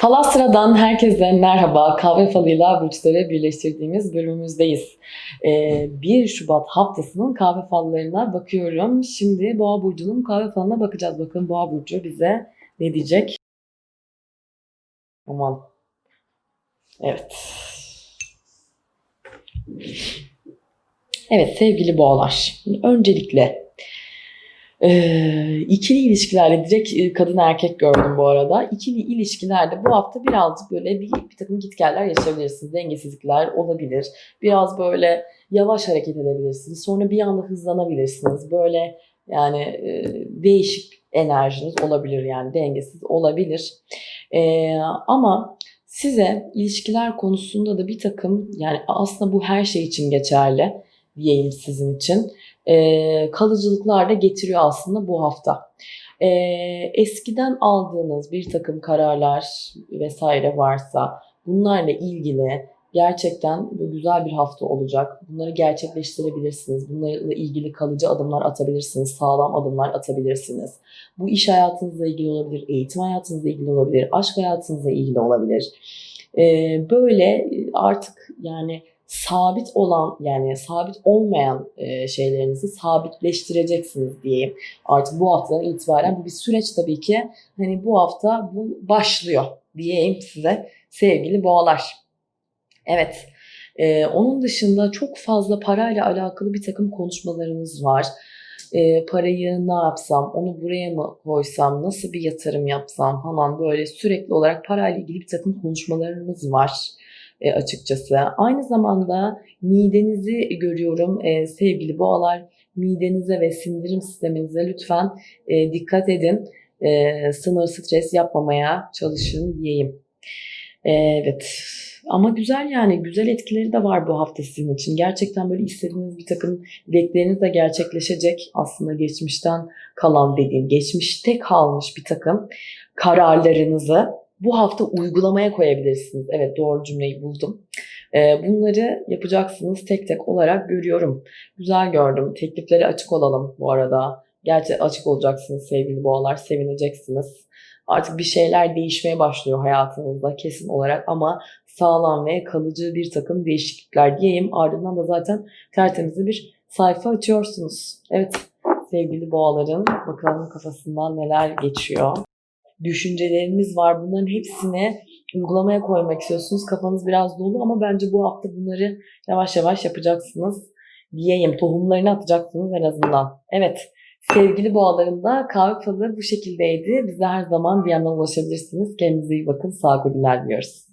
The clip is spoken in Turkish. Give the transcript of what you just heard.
Palastra'dan herkese merhaba. Kahve falıyla burçları birleştirdiğimiz bölümümüzdeyiz. Ee, 1 Şubat haftasının kahve fallarına bakıyorum. Şimdi Boğa Burcu'nun kahve falına bakacağız. Bakın Boğa Burcu bize ne diyecek? Aman. Evet. Evet sevgili boğalar. Öncelikle ee, ikili ilişkilerle direkt kadın erkek gördüm bu arada. İkili ilişkilerde bu hafta birazcık böyle bir, bir takım gitgeller yaşayabilirsiniz. Dengesizlikler olabilir. Biraz böyle yavaş hareket edebilirsiniz. Sonra bir anda hızlanabilirsiniz. Böyle yani e, değişik enerjiniz olabilir yani dengesiz olabilir. E, ama size ilişkiler konusunda da bir takım yani aslında bu her şey için geçerli diyeyim sizin için e, kalıcılıklar da getiriyor aslında bu hafta. E, eskiden aldığınız bir takım kararlar vesaire varsa bunlarla ilgili gerçekten güzel bir hafta olacak. Bunları gerçekleştirebilirsiniz. Bunlarla ilgili kalıcı adımlar atabilirsiniz. Sağlam adımlar atabilirsiniz. Bu iş hayatınızla ilgili olabilir, eğitim hayatınızla ilgili olabilir, aşk hayatınızla ilgili olabilir. Ee, böyle artık yani sabit olan yani sabit olmayan e, şeylerinizi sabitleştireceksiniz diyeyim. Artık bu haftadan itibaren bu bir süreç tabii ki. Hani bu hafta bu başlıyor diyeyim size sevgili boğalar. Evet. E, onun dışında çok fazla parayla alakalı bir takım konuşmalarınız var. E, parayı ne yapsam, onu buraya mı koysam, nasıl bir yatırım yapsam falan böyle sürekli olarak parayla ilgili bir takım konuşmalarınız var e, açıkçası. Aynı zamanda midenizi görüyorum e, sevgili boğalar. Midenize ve sindirim sisteminize lütfen e, dikkat edin. E, sınır stres yapmamaya çalışın diyeyim. Evet. Ama güzel yani güzel etkileri de var bu hafta sizin için. Gerçekten böyle istediğiniz bir takım dilekleriniz de gerçekleşecek. Aslında geçmişten kalan dediğim, geçmişte kalmış bir takım kararlarınızı bu hafta uygulamaya koyabilirsiniz. Evet doğru cümleyi buldum. Ee, bunları yapacaksınız tek tek olarak görüyorum. Güzel gördüm. Tekliflere açık olalım bu arada. Gerçi açık olacaksınız sevgili boğalar. Sevineceksiniz. Artık bir şeyler değişmeye başlıyor hayatınızda kesin olarak ama sağlam ve kalıcı bir takım değişiklikler diyeyim. Ardından da zaten tertemiz bir sayfa açıyorsunuz. Evet sevgili boğaların bakalım kafasından neler geçiyor düşünceleriniz var. Bunların hepsini uygulamaya koymak istiyorsunuz. Kafanız biraz dolu ama bence bu hafta bunları yavaş yavaş yapacaksınız diyeyim. Tohumlarını atacaksınız en azından. Evet. Sevgili boğalarında kahve falı bu şekildeydi. Bize her zaman DM'den ulaşabilirsiniz. Kendinize iyi bakın. Sağ olun diyoruz.